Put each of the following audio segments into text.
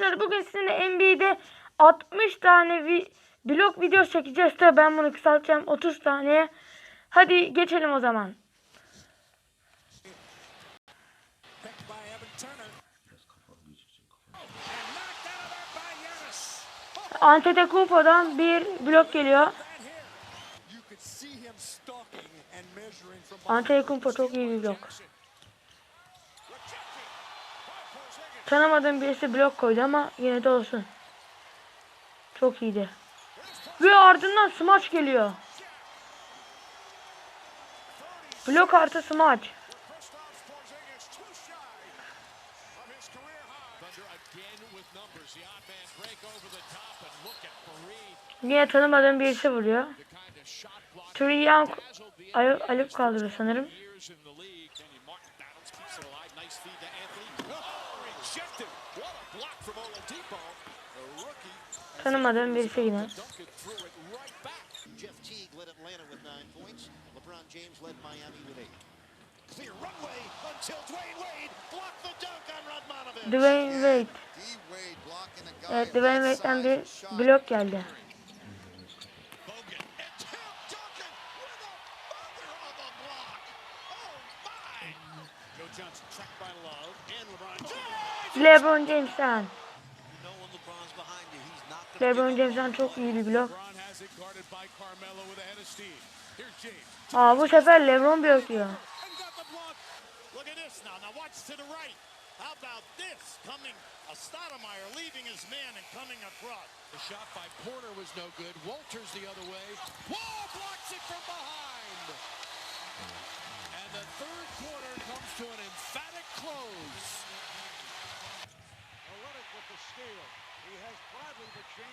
arkadaşlar bugün sizinle NBA'de 60 tane vi blok video çekeceğiz. Tabii ben bunu kısaltacağım 30 taneye. Hadi geçelim o zaman. Antetokounmpo'dan bir blok geliyor. Antetokounmpo çok iyi bir blok. Tanımadığım birisi blok koydu ama yine de olsun. Çok iyiydi. Ve ardından smaç geliyor. Blok artı smaç. Yine tanımadığım birisi vuruyor. Alip, Alip kaldırıyor sanırım. Tanımadığım birisi yine. dunked it through it right back. Jeff Teague led Atlanta with nine points. LeBron James led Miami with eight. Clear runway until Dwayne Wade blocked the dunk on Radmanovic. Dwayne Wade. D-Wade blocking a guy Evet Dwayne Wade'den bir blok geldi. Going to LeBron James'ten çok iyi bir blok. LeBron. Aa bu sefer LeBron blokluyor. How about this? Coming, a Stoudemire leaving his man and coming across. The shot by Porter was no good. Walters the other way. Wall blocks it from behind. And the third quarter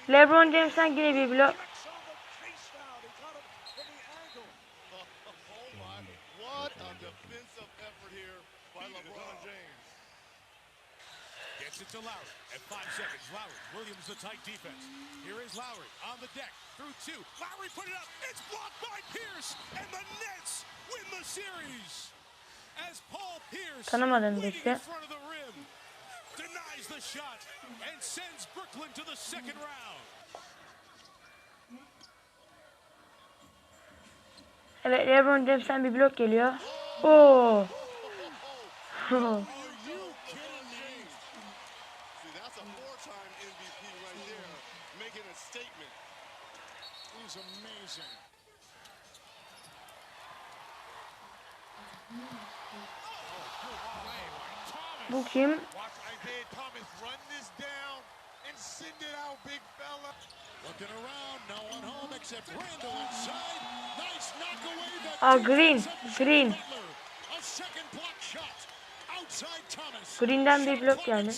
LeBron James'ten yine bir blok. kicks on the chase down. He got him from the angle. Oh my! What a defensive effort here by LeBron James. Gets it to Lowry at five seconds. Lowry, Williams the tight defense. Here is Lowry on the deck through two. Lowry put it up. It's blocked by Pierce, and the Nets win the series. Second round. Evet LeBron James'ten bir blok geliyor. Oo. Are Bu kim? Aa Green. Green. Thomas. Green'den bir blok clock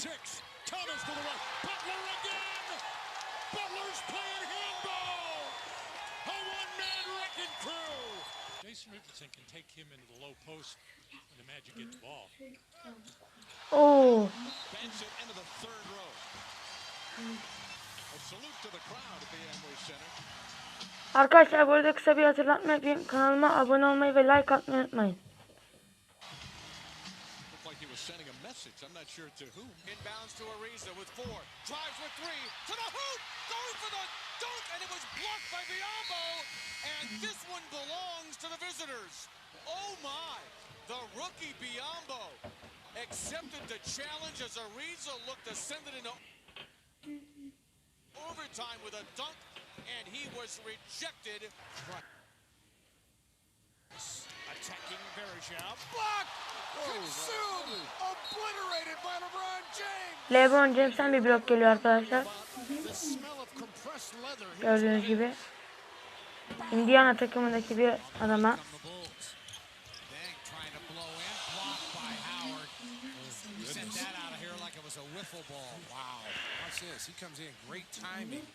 Center. Arkadaşlar bu arada kısa bir hatırlatma yapayım. Kanalıma abone olmayı ve like atmayı unutmayın. Message. I'm not sure to who. Inbounds to Ariza with four. Drives with three. To the hoop. Going for the dunk. And it was blocked by Biombo. And this one belongs to the visitors. Oh my. The rookie Biombo accepted the challenge as Ariza looked to send it into overtime with a dunk. And he was rejected. LeBron James! LeBron James'ten bir blok geliyor arkadaşlar. Gördüğünüz gibi. Indiana takımındaki bir adama. Come the Bulls. Dang trying to blow in. Blocked by Howard. Sent that out of here like it was a wiffle ball. Wow. Watch this. He comes in. Great timing.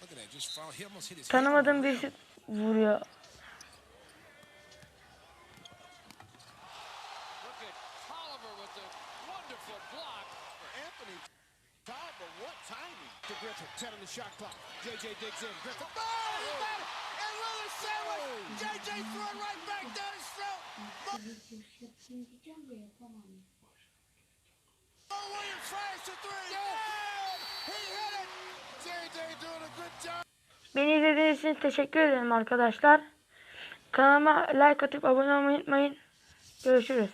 Look at that. Just foul. He almost hit his head. Tanımadığım birisi vuruyor. Look at Tolliver with the wonderful block. Anthony. Time, but what timing? To Griffin. 10 on the shot clock. JJ digs in. Griffin. Oh, he got it! And Lillard sandwich! JJ threw it right back down his throat. Mo Williams fires to three. Yeah! He hit it. JJ doing a good job. Beni izlediğiniz için teşekkür ederim arkadaşlar. Kanalıma like atıp abone olmayı unutmayın. Görüşürüz.